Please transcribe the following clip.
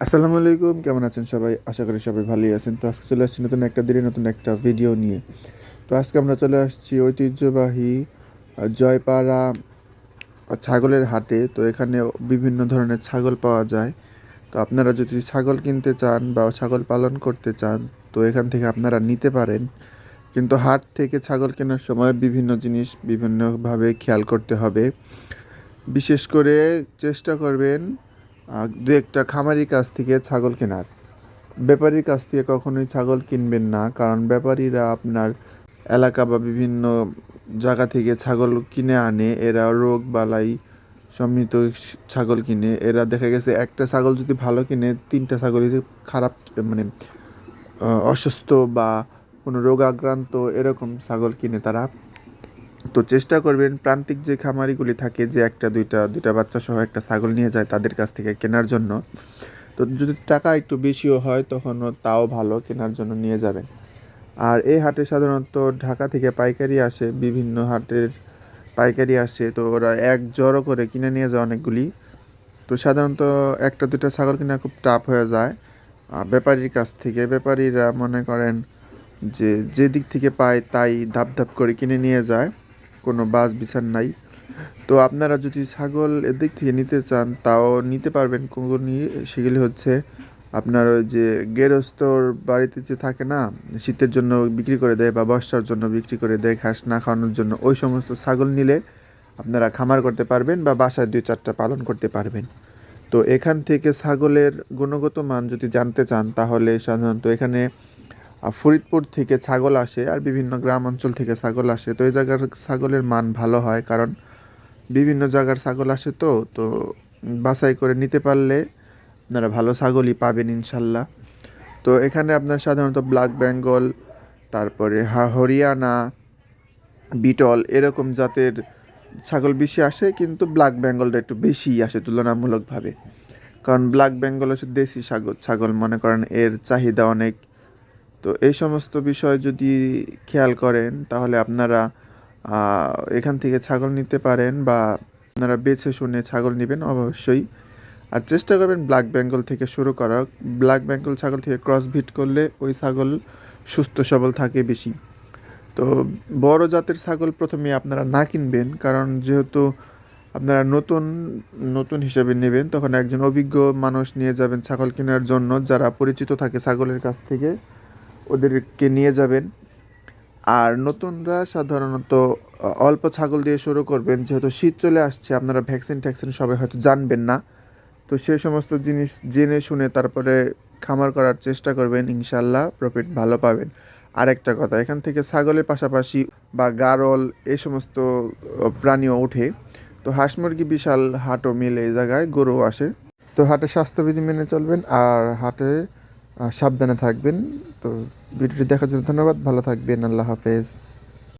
আসসালামু আলাইকুম, কেমন আছেন সবাই? আশা করি সবাই ভালোই আছেন। তো আজকে চলে আসছি নতুন একটা দিনে নতুন একটা ভিডিও নিয়ে। তো আজকে আমরা চলে আসছি ঐতিহ্যবাহী জয়পাড়া ছাগলের হাটে। তো এখানে বিভিন্ন ধরনের ছাগল পাওয়া যায়। তো আপনারা যদি ছাগল কিনতে চান বা ছাগল পালন করতে চান, তো এখান থেকে আপনারা নিতে পারেন। কিন্তু হাট থেকে ছাগল কেনার সময় বিভিন্ন জিনিস বিভিন্নভাবে খেয়াল করতে হবে। বিশেষ করে চেষ্টা করবেন দু একটা খামারির কাছ থেকে ছাগল কেনার। ব্যাপারীর কাছ থেকে কখনোই ছাগল কিনবেন না, কারণ ব্যাপারীরা আপনার এলাকা বা বিভিন্ন জায়গা থেকে ছাগল কিনে আনে, এরা রোগ বালাই সমৃদ্ধ ছাগল কিনে। এরা দেখা গেছে একটা ছাগল যদি ভালো কিনে, তিনটা ছাগলই খারাপ মানে অসুস্থ বা কোনো রোগাক্রান্ত এরকম ছাগল কিনে তারা তো চেষ্টা করবেন প্রান্তিক যে খামারিগুলি থাকে, যে একটা, দুইটা দুইটা বাচ্চা সহ একটা ছাগল নিয়ে যায় তাদের কাছ থেকে কেনার জন্য, তো যদি টাকা একটু বেশিও হয় তখনও তাও ভালো কেনার জন্য নিয়ে যাবেন। আর এই হাটে সাধারণত ঢাকা থেকে পাইকারি আসে, বিভিন্ন হাটের পাইকারি আসে, তো ওরা এক জড়ো করে কিনে নিয়ে যায় অনেকগুলি। তো সাধারণত একটা দুটো ছাগল কিনা খুব টাফ হয়ে যায়। ব্যাপারীর কাছ থেকে, ব্যাপারীরা মনে করেন যে যে দিক থেকে পায় তাই ধাপ ধাপ করে কিনে নিয়ে যায়। কোনো বাস বিচার নাই। তো আপনারা যদি ছাগল এদিক থেকে নিতে চান, তাও নিতে পারবেন। কোনগুলি সেগুলি হচ্ছে আপনার ওই যে গেরস্তর বাড়িতে যে থাকে না, শীতের জন্য বিক্রি করে দেয় বা বর্ষার জন্য বিক্রি করে দেয়, ঘাস না খাওয়ানোর জন্য, ওই সমস্ত ছাগল নিলে আপনারা খামার করতে পারবেন বা বাসায় দুই চারটা পালন করতে পারবেন। তো এখান থেকে ছাগলের গুণগত মান যদি জানতে চান, তাহলে সাধারণত এখানে ফরিদপুর থেকে ছাগল আসে আর বিভিন্ন গ্রাম অঞ্চল থেকে ছাগল আসে। তো এই জায়গার ছাগলের মান ভালো হয় কারণ বিভিন্ন জায়গার ছাগল আসে তো তো বাছাই করে নিতে পারলে আপনারা ভালো ছাগলই পাবেন ইনশাল্লাহ। তো এখানে আপনার সাধারণত ব্ল্যাক বেঙ্গল, তারপরে হরিয়ানা, বিটল এরকম জাতের ছাগল বেশি আসে, কিন্তু ব্ল্যাক বেঙ্গলটা একটু বেশি আসে তুলনামূলকভাবে। কারণ ব্ল্যাক বেঙ্গল হচ্ছে দেশি ছাগল ছাগল মনে করেন এর চাহিদা অনেক। তো এই সমস্ত বিষয় যদি খেয়াল করেন, তাহলে আপনারা এখান থেকে ছাগল নিতে পারেন বা আপনারা বেছে শুনে ছাগল নেবেন অবশ্যই। আর চেষ্টা করবেন ব্ল্যাক বেঙ্গল থেকে শুরু করা ব্ল্যাক বেঙ্গল ছাগল থেকে ক্রস ভিট করলে ওই ছাগল সুস্থ সবল থাকে বেশি। তো বড় জাতের ছাগল প্রথমে আপনারা না কিনবেন, কারণ যেহেতু আপনারা নতুন নতুন হিসেবে নেবেন, তখন একজন অভিজ্ঞ মানুষ নিয়ে যাবেন ছাগল কেনার জন্য, যারা পরিচিত থাকে ছাগলের কাছ থেকে। ওদেরকে নিয়ে যাবেন। আর নতুনরা সাধারণত অল্প ছাগল দিয়ে শুরু করবেন, যেহেতু শীত চলে আসছে, আপনারা ভ্যাকসিন ট্যাকসিন সবাই হয়তো জানবেন না। তো সে সমস্ত জিনিস জেনে শুনে তারপরে খামার করার চেষ্টা করবেন ইনশাল্লাহ প্রফিট ভালো পাবেন। আর একটা কথা, এখান থেকে ছাগলের পাশাপাশি বা গারল, এ সমস্ত প্রাণীও ওঠে। তো হাঁস মুরগি বিশাল হাটও মিলে এই জায়গায় গরু আসে। তো হাটে স্বাস্থ্যবিধি মেনে চলবেন, আর হাটে সাবধানে থাকবেন। তো ভিডিওটি দেখার জন্য ধন্যবাদ। ভালো থাকবেন। আল্লাহ হাফেজ।